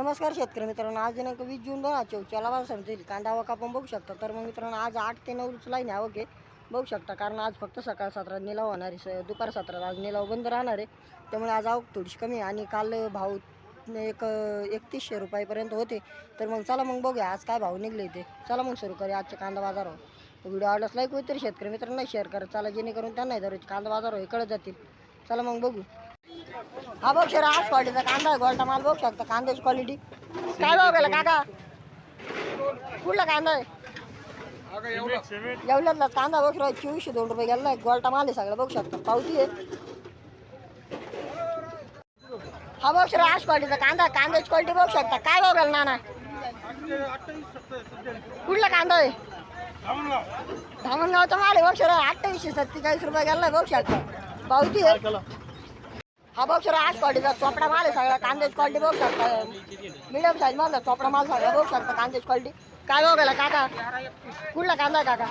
नमस्कार शेतकरी मित्रांनो आज दिनांक वीस जून दोन हजार चौच्याला मला समजेल. कांदा आवक आपण बघू शकता. तर मग मित्रांनो आज आठ ते नऊ लाईन आवक ओके बघू शकता. कारण आज फक्त सकाळ सत्रात निलाव होणार आहे. दुपार सत्रात आज निलाव बंद राहणार आहे. त्यामुळे आज आवक थोडीशी कमी आहे. आणि काल भाव एक एकतीसशे रुपयापर्यंत होते. तर मग चला मग बघूया आज काय भाव निघले ते. चला मग सुरू करूया आजच्या कांदा बाजारावर व्हिडिओ आवडलाच लाईक होईल तरी शेतकरी मित्रांना शेअर करा. चला जेणेकरून त्यांना दररोज कांदा बाजारावर हे कळत जातील. चला मग बघू. हा बघ सर आज क्वालिटीचा कांदा आहे गोल्टा माल बघू शकता कांद्याची क्वालिटी. काय भाव गेला काका? कुठला कांदा आहे? एवढ्यातला कांदा बघ सर चोवीसशे दोन रुपये गेला. गोल्टा माल आहे सगळं बघू शकता पावती आहे. हा बघ सर आज क्वालिटीचा कांदा कांद्याची क्वालिटी बघू शकता. काय भाव गेला नाना? कुठला कांदा आहे? धामणगावचा माल आहे बघ सर अठ्ठावीसशे सत्तेचाळीस रुपये गेला बघू शकता. पावती आहे. हा बघ सर आज क्वालिटीचा चोपडा माल आहे सगळा कांद्याची क्वालिटी बघू शकता मिडियम साईज मधला चोपडा माल सगळा बघू शकता कांद्याची क्वालिटी काय भाव गेला काका? कुठला कांदा आहे काका?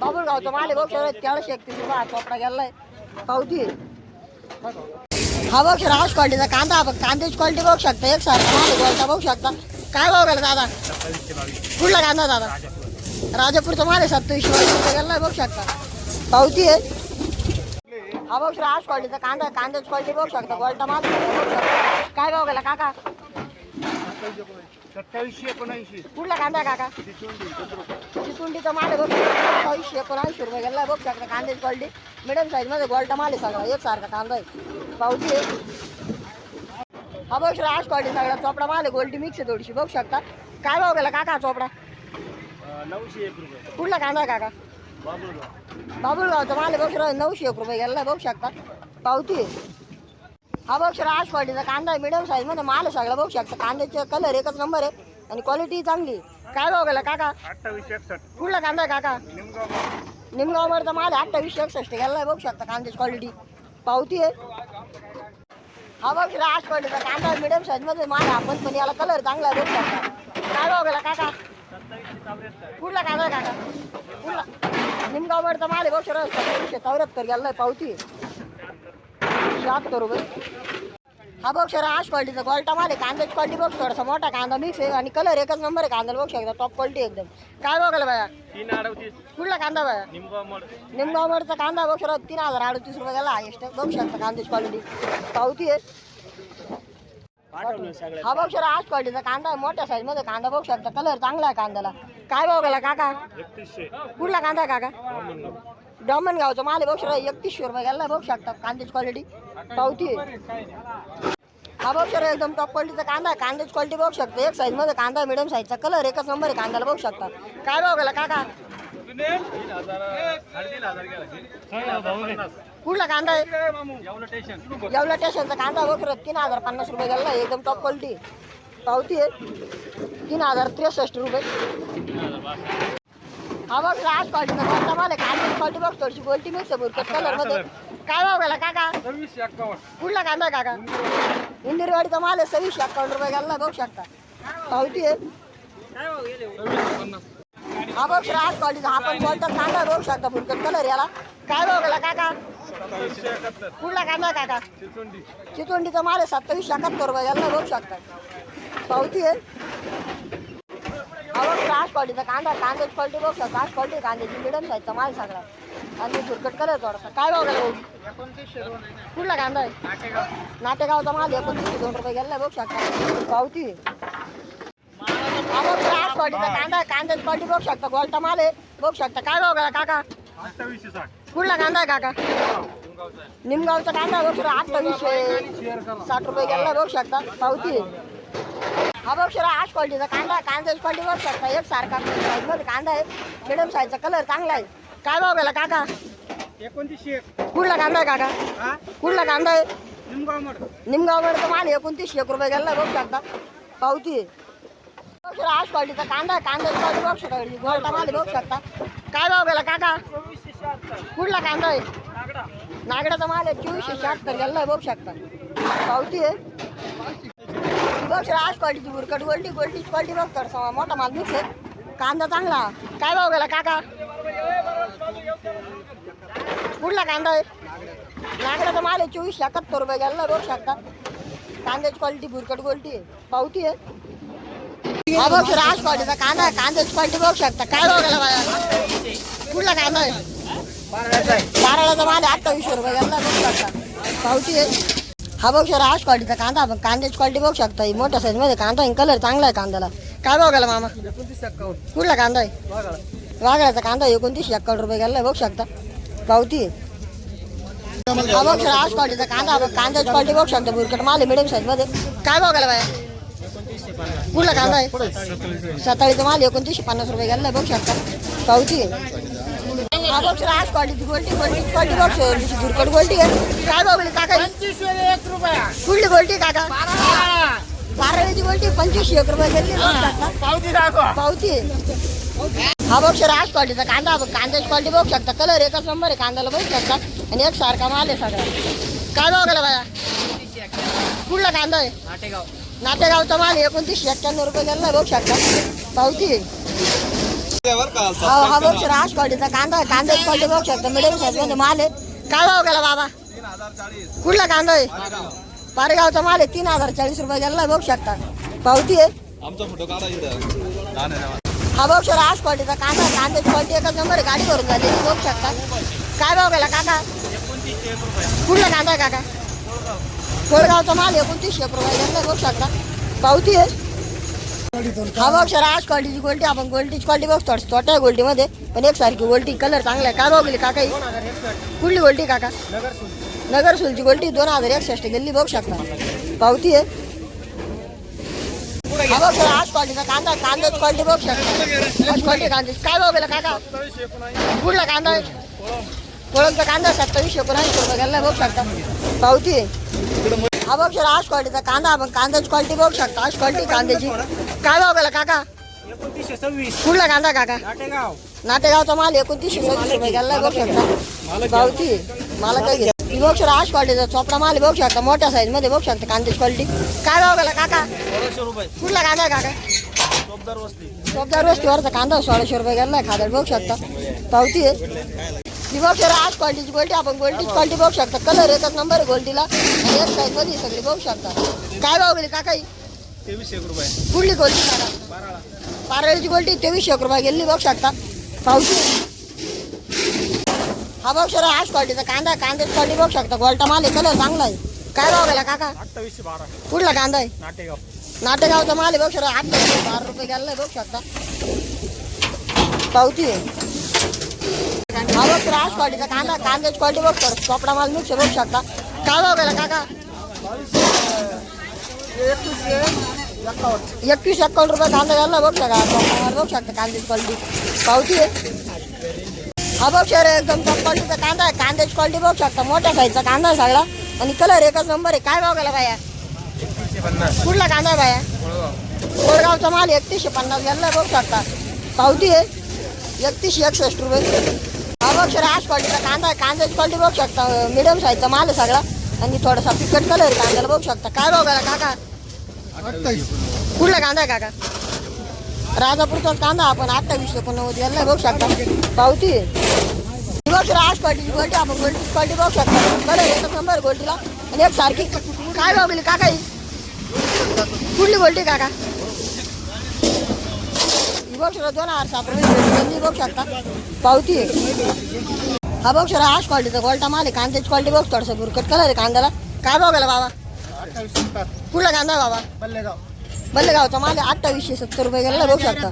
बाबुलगावचा माल आहे बघ सर तेराशे एकतीस रुपये हा चोपडा गेलाय. पावती. आहे हा बघ सर आज क्वालिटीचा कांदा हा बघ कांद्याची क्वालिटी बघू शकता एक सारखा माल आहे बघू शकता काय भाव गेला दादा? कुठला कांदा दादा? राजापूरचा माल आहे सत्तावीसशे रुपये गेलाय बघू शकता पावती आहे. हा बघ सर आज क्वालिटीचा कांदा आहे. कांद्याची क्वालिटी बघू शकता गोल्टा माल बघू शकता काय भाव गेला काका? सत्तावीसशे एकोणऐंशी. कुठला कांदा आहे काका? चितुंडीचा माल आहे बघ सत्तावीसशे एकोणऐंशी रुपये गेला बघू शकता कांद्याची क्वालिटी मिडियम साईजमध्ये गोल्टा माल आहे सगळा एक सारखा कांदा आहे. पावती आहे. हा बघ सर आज क्वालिटी सगळा चोपडा माल आहे गोल्टी मिक्स आहे थोडीशी बघू शकता. काय भाव गेला काका चोपडा? नऊशे एक रुपये. कुठला कांदा आहे काका? बाबुळगावचा माल बघ सर नऊशे एक रुपये गेला बघू शकता. पावती. हा बघ सर आज क्वालिटीचा कांदा आहे मिडियम साईजमध्ये माल सगळा बघू शकता. कांद्याचे कलर एकच नंबर आहे आणि क्वालिटी चांगली. काय भाव गेला काका? कुठला कांदा आहे काका? निमगाव निमगाववरचा माल आहे अठ्ठावीसशे एकसष्ट गेलाय बघू शकता कांद्याची क्वालिटी पावती आहे. हा बघ आज क्वालिटीचा कांदा मिडियम साईजमध्ये माल आपण पण याला कलर चांगला आहे बघू शकता. काय भाव गेला काका? कुठला कांदा आहे काका? कुठला निमगाववरचा माल आहे बघ सर सत्तावीसशे चौऱ्याहत्तर गेलाय पावती. आहे शहात्तर रुपये. हा बघ सर आज क्वालिटीचा क्वालिटा माल कांद्याची क्वालिटी बघ थोडासा मोठा कांदा मिक्स आहे आणि कलर एकच नंबर आहे कांदा बघू शकता. टॉप क्वालिटी एकदम. काय बघायला बाया? तीन अडतीस. कुठला कांदा बाया? निमगाव मड निमगाववरचा कांदा बघ सर तीन हजार अडतीस रुपये गेला. हायस्ट बघू शकता कांद्याची क्वालिटी पावती आहे. हा बघ सर आज क्वालिटीचा कांदा आहे. मोठ्या साईजमध्ये कांदा बघू शकता. कलर चांगला आहे कांद्याला. काय भाव गेला काका? कुठला कांदा काका. डॉमन गावचा. माल आहे बघ सर एकतीसशे रुपये गेला बघू शकता. कांद्याची क्वालिटी पावती. हा बघ सर एकदम टॉप क्वालिटीचा कांदा आहे. कांद्याची क्वालिटी बघू शकता. एक साईजमध्ये कांदा मिडियम साईजचा कलर एकच नंबर आहे कांद्याला बघू शकता. काय भाव गेला काका? कुठला कांदा आहे? येवला स्टेशनचा कांदा बघ तीन हजार पन्नास रुपये गेला एकदम टॉप क्वालिटी पावती आहे. तीन हजार त्रेसष्ट रुपये. हा बघ आज क्वालिटीचा कोणता माल आहे कांद्याची क्वालिटी बघ थोडीशी गोल्टी मिक्स आहे बुरकट कलरमध्ये. काय भाव गेला काका? कुठला कांदा काका? इंदिरवाडीचा माल आहे सव्वीसशे अकाउंट रुपये गेला बघू शकता. पावती आहे. हा बघ आज क्वालिटीचा हा पण कांदा बघू शकता बुरकट कलर याला. काय भाव गेला काका? कुठला कांदा काका? चिचोंडी चितवंडीचा माल आहे सत्तावीसशे एकाहत्तर रुपये गेला बघू शकता. पावती आहे हा कास आज क्वालिटीचा कांदा कांद्याची क्वालिटी बघू शकता क्वालिटी कांद्याची मिडियम साईजचा माल सगळा. आणि भुरकट करा थोडासा. काय भाव गेला कुठला कांदा आहे? नाटेगावचा माल एकोणतीसशे दोन रुपये गेला बघ शकता. पावती. अहो हा क्वालिटीचा कांदा आहे कांद्याची क्वालिटी शकता. गोलटा माल आहे बघ शकता. काय भाव गेला काका? कुठला कांदा आहे काका? निमगावचा कांदा बघ अठ्ठावीसशे साठ रुपये गेला बघ शकता. पावती. हा बघ सर आज क्वालिटीचा कांदा. कांद्याची क्वालिटी बघू शकता एक सारखा मध्ये कांदा आहे. मिडियम साईजचा कलर चांगला आहे. काय भाव गेला काका? एकोणतीसशे एक. कुठला कांदा आहे काका? हा? कुठला कांदा आहे? निमगाव मड निमगावमध्ये माल एकोणतीसशे एक रुपये गेला बघू शकता. पावती. आहे. बघ आज क्वालिटीचा कांदा आहे कांद्याची क्वालिटी बघू शकता. गोल्टा माल आहे, बघू शकता. काय भाव गेला काका? चोवीसशे शहात्तर. कुठला कांदा आहे? नागडा. नागड्याचा माल आहे चोवीसशे शहात्तर गेला बघू शकता. पावती आहे. बघशील आज क्वालिटी बुरकट गोल्डी गोल्टीची क्वालिटी बघ तर समा- मोठा माल मिक्स आहे कांदा चांगला. काय भाव गेला काका? कुठला कांदा आहे? नागड्याचा माल आहे चोवीस एकाहत्तर रुपये गेला रोज शकता कांद्याची क्वालिटी भुरकट गोलटी आहे. पावती आहे. हा बघ आज क्वालिटीचा कांदा आहे कांद्याची क्वालिटी बघू शकता. काय बघायला बाया? कुठला कांदा आहे? बाराळाचा माल आहे अठ्ठावीसशे रुपये गेला बघू शकता पावती आहे. हा बघ राज क्वालिटीचा कांदा आपण कांद्याची क्वालिटी बघू शकता. ही मोठ्या साईजमध्ये कांदा आहे कलर चांगला आहे कांद्याला. काय बघायला मामा? कुठला कांदा आहे? वाघाचा कांदा एकोणतीसशे एक्कावन्न रुपये गेला बघू शकता. पावती हा बघ राज क्वालिटीचा कांदा आपण कांद्याची क्वालिटी बघू शकता. भुरकट माल मिडियम साईजमध्ये. काय बघायला बाया? कुठला कांदा आहे? सताळीचा माल एकोणतीसशे पन्नास रुपये गेला बघू शकता. पावती क्वालिटी गोल्टी क्वालिटी आहे. काय बघली काका? एक रुपया. कुठली गोल्टी काका. बारावीची गोल्टी पंचवीसशे एक रुपये पावती पावती. हा बघ राज क्वालिटीचा कांदा कांद्याची क्वालिटी बघू शकता. कलर एकच नंबर आहे कांद्याला बघू शकता. आणि एक सारखा माल आहे सगळा. काय भाव गेला बाया? कुठला कांदा आहे? नाटेगावचा माल एकोणतीसशे एक्क्याण्णव रुपये गेला बघू शकता. पावती. हा हा बघ राज क्वालिटीचा कांदा आहे क्वालिटी बघू शकता मिडियम साईजमध्ये माल आहे. काय भाव गेला बाबा? कुठला कांदा आहे? पारेगावचा माल आहे तीन हजार चाळीस रुपये गेला बघू शकता. पावती आहे. हा बघ सर आज क्वालिटीचा कांदा कांद्याची क्वालिटी एकच नंबर आहे गाडी भरून झाली बघू शकता. काय भाव गेला काका? कुठला कांदा आहे काका? कोळगावचा माल एकोणतीसशे एक रुपये घेतला बघू शकता. पावती आहे. हा बघ सर आज क्वालिटीची गोल्टी आपण गोल्टीची क्वालिटी बघ छोट्या गोल्टीमध्ये पण एक सारखी गोल्टी कलर चांगला आहे. का बघली काका ही? कुठली गोल्टी काका? नगर सुलची गोल्टी दोन हजार एकसष्ट गेली बघू शकता. पावती आहे. हा बघ सर आज क्वालिटीचा कांदा कांद्याची क्वालिटी बघू शकता. आज क्वालिटी कांद्याची. काय भाव काका? कुठला कांदा आहे? कांदा सत्तावीसशे एकोणऐंशी रुपये गेला बघू शकता. पावती आहे. हा बघ सर आज क्वालिटीचा कांदा आपण कांद्याची क्वालिटी बघू शकता. आज क्वालिटी कांद्याची. काय भाव गेला काका? एकोणतीसशे सव्वीस. कुठला कांदा काका? नाटेगाव. नाटेगावचा माल एकोणतीसशे सव्वीस रुपये गेला बघू शकता. मला काय घे ही बघ सर आज क्वालिटीचा चोपडा माल बघू शकता. मोठ्या साईजमध्ये बघू शकता कांद्याची क्वालिटी काय भाव गेला काका? सोळाशे रुपये. कुठला कांदा आहे काका? चोपदार वस्ती. चौदार वस्तीवरचा कांदा सोळाशे रुपये गेला खादड बघू शकता. पावती आहे. बघ सर आज क्वालिटीची गोल्टी आपण गोल्टीची क्वालिटी बघू शकता. कलर एकच नंबर गोल्टीला एक साईजमध्ये सगळी बघू शकता. काय भाव गेली काका ही? तेवीसशे एक रुपये. कुठली गोल्टी पारळीची गोल्टी तेवीसशे एक रुपये. गेली बघू शकता आहे. हा बघ सर आज क्वालिटीचा कांदा कांद्याची क्वालिटी बघू शकता. गोल्टा माल आहे कलर चांगला आहे. काय भाव गेला काका? अठ्ठावीसशे बारा. कुठला कांदा आहे? नाटेगाव. नाटेगावचा माल आहे बघ सर आठ बारा रुपये गेला बघू शकता. पावती आहे. हा बघ सर आज क्वालिटीचा कांदा कांद्याची क्वालिटी बघ सर चोपडा माल मिक्स बघू शकता. काय भाव गेला काका? एकवीस एक्कावन्न रुपये कांदा घालला बघ शकता का? बघू बघ शकता कांद्याची क्वालिटी पावती आहे. हा बघ सर एकदम टॉप क्वालिटीचा कांदा आहे. कांद्याची क्वालिटी बघ शकता. मोठ्या साईजचा कांदा आहे सगळा. आणि कलर एकच नंबर आहे. काय भाव गेला बाया? कुठला कांदा आहे बाया? कोळगावचा माल एकतीसशे पन्नास गेला बघू शकता. पावती आहे. एकतीसशे एकसष्ट रुपये. हा बघ सर आज क्वालिटीचा कांदा आहे. कांद्याची क्वालिटी बघू शकता. मिडियम साईजचा माल आहे सगळा. आणि थोडासा पिकट कलर आहे कांद्याला बघू शकता. काय भाव गेला काका? कुठला कांदा आहे काका? राजापूरचा कांदा आपण अठ्ठावीसशे एकोणनव्वद गेला बघू शकता. पावती आहे. आज पाटीची गोल्टी आपण गोल्टी पार्टी बघू शकता. बरं एकच नंबर गोल्टीला आणि एक सारखी. काय भाव गेली काका कुठली गोल्टी काका? ही दोन हजार सात बघू शकता. पावती हा बघ सर आज क्वालिटीचा गोल्टा माल आहे. कांद्याची क्वालिटी बघ थोडंसं बुरकट कलर आहे कांद्याला. काय भाव गेला बाबा? कुठला कांदा आहे बाबा? पल्लेगाव बल्लेगावचा आहे अठ्ठावीसशे सत्तर रुपये गेला बघू शकता.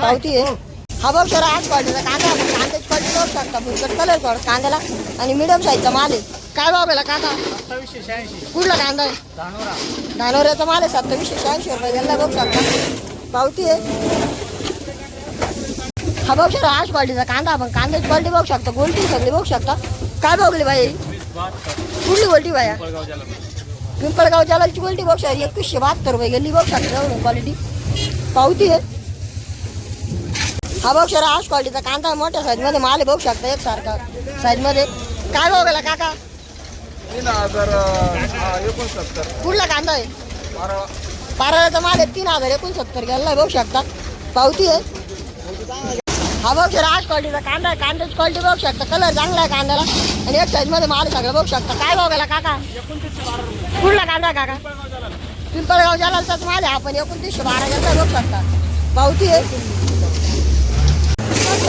पावती आहे. हा. बघ सर आज क्वालिटीचा कांदा आहे. कांद्याची क्वालिटी बघू शकता. बुरकट कलर थोडं कांद्याला. आणि मिडियम साईजचा माल आहे. काय भाव गेला काका अठ्ठावीसशे शहाऐंशी. कुठला कांदा आहे? धानोरा. धानोऱ्याचा माल आहे. सत्तावीसशे शहाऐंशी रुपये गेला बघू शकता. पावती आहे. हा बघ सर आज क्वालिटीचा कांदा आपण. कांद्याची क्वालिटी बघू शकता. गोल्टी सगळी बघू शकता. काय बघली बाई? कुठली गोल्टी बाया? पिंपळगाव जालाची गोल्टी बघू शकता एकवीसशे बहात्तर रुपये गेली बघू शकता एवढं क्वालिटी पावती आहे. हा बघ सर आज क्वालिटीचा कांदा मोठ्या साईजमध्ये माल बघू शकता एकसारखा साईजमध्ये काय भाव गेला काका? तीन हजार एकोणसत्तर. कुठला कांदा आहे? बारा. पाराचा माल आहे. तीन हजार एकोणसत्तर गेला बघू शकता पावती आहे. हा बघ सर आज क्वालिटीचा कांदा आहे. कांद्याची क्वालिटी बघू शकता कलर चांगला आहे कांद्याला. आणि एक साईजमध्ये माल सगळं बघू शकता. काय भाव गेला काका? कुठला कांदा काका? पिंपळगाव जालालचाच माल आहे. आपण एकोणतीसशे बारा गेला बघू शकता. पावती आहे.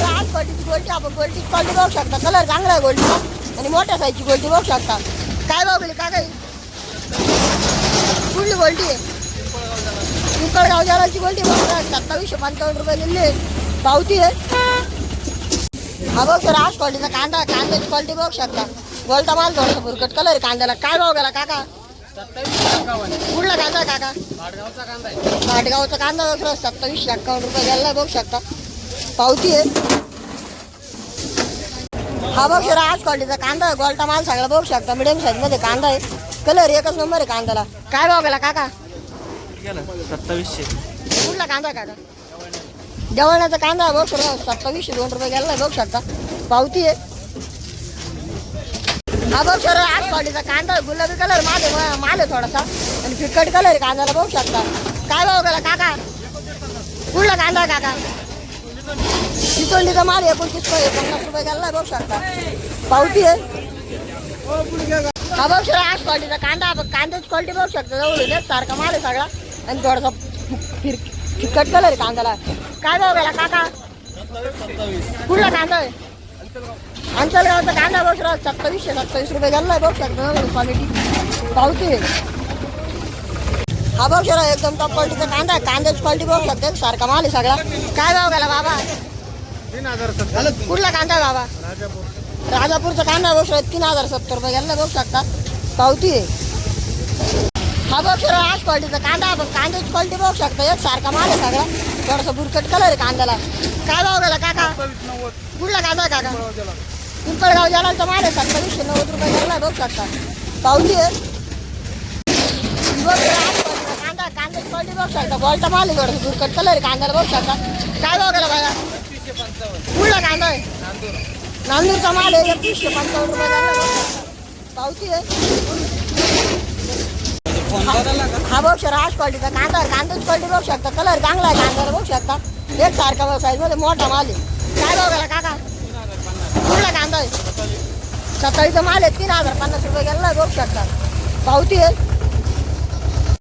आज क्वालिटीची गोल्टी आपण गोल्टी क्वालिटी बघू शकता. कलर चांगला आहे गोल्टीचा आणि मोठ्या साईजची गोल्टी बघू शकता. काय भाव गेली का काही कुठली गोल्टी आहे? पिंपळगाव जालाची गोल्टी बघू शकता. सत्तावीसशे पंचावन्न रुपये दिले आहे पावती आहे. हा बघ सर आज क्वालिटीचा कांदा कांद्याची क्वालिटी बघू शकता. गोल्टा माल थोडासा भुरकट कलर कांद्याला. काय भाव गेला काका? कुठला कांदा आहे काका? घाटगावचा कांदा बघ सर सत्तावीसशे अठ्ठावन्न रुपये गेला बघू शकता. पावती आहे. हा बघ सर आज क्वालिटीचा कांदा गोल्टा माल सगळा बघू शकता. मिडियम साईजमध्ये कांदा आहे. कलर एकच नंबर आहे कांद्याला. काय भाव गेला काका? सत्तावीसशे. कुठला कांदा काका? जेवणाचा कांदा बघ सत्तावीसशे दोन रुपये गेला बघू शकता. पावती आहे. हा बघ सर आज पावटीचा कांदा गुलाबी कलर माल आहे माल आहे थोडासा. आणि फिकट कलर आहे कांद्याला बघू शकता. काय भाव गेला काका? कुठला कांदा आहे काका? चितोंडीचा माल एकोणतीस रुपये पन्नास रुपये गेला बघू शकता. पावती आहे. हा बघ सर आज क्वालिटीचा कांदा कांद्याची क्वालिटी बघू शकता. जवळ सारखा माल आहे सगळा. आणि थोडासा फिर फिकट कलर आहे कांद्याला. काय भाव गेला काका? कुठला कांदा आहे? अंतरगावचा कांदा बघ सर सत्तावीसशे सत्तावीस रुपये गेला बघू शकता क्वालिटी पावती हा बघ सर एकदम टॉप क्वालिटीचा कांदा आहे. कांद्याची क्वालिटी बघ शकता सारखा माल आहे सगळा. काय भाव गेला बाबा? तीन हजार सत्तर कुठला कांदा आहे बाबा? राजापूर राजापूरचा कांदा बघ सर तीन हजार सत्तर रुपये गेला बघू शकता पावती आहे. हा बघ सर आज क्वालिटीचा कांदा आपण कांद्याची क्वालिटी बघू शकता. एक सारखा माल आहे सगळा. थोडासा बुरकट कलर आहे कांद्याला. काय भाव गेला काका? कुठला कांदा आहे काका. पिंपळगाव जालालचा माल आहे सत्तावीसशे नव्वद रुपये गेला बघू शकता. पावती आहे. बघ कांदा कांद्याची क्वालिटी बघू शकता. गोल्टा माल आहे थोडासा बुरकट कलर आहे कांद्याला बघू शकता. काय भाव गेला बघा कुठला कांदा आहे? नांदूरचा माल आहे एकवीसशे पंचावन्न रुपये झाला पावती आहे. हा बघ सर आज क्वालिटीचा कांदा आहे. कांद्याची क्वालिटी बघू शकता कलर चांगला आहे कांद्याला बघू शकता. एक सारखा साईजमध्ये मोठा माल आहे. काय भाव गेला काका? कुठला कांदा आहे? सकाळीचा माल आहे तीन हजार पन्नास रुपये गेला बघू शकता. पावती आहे.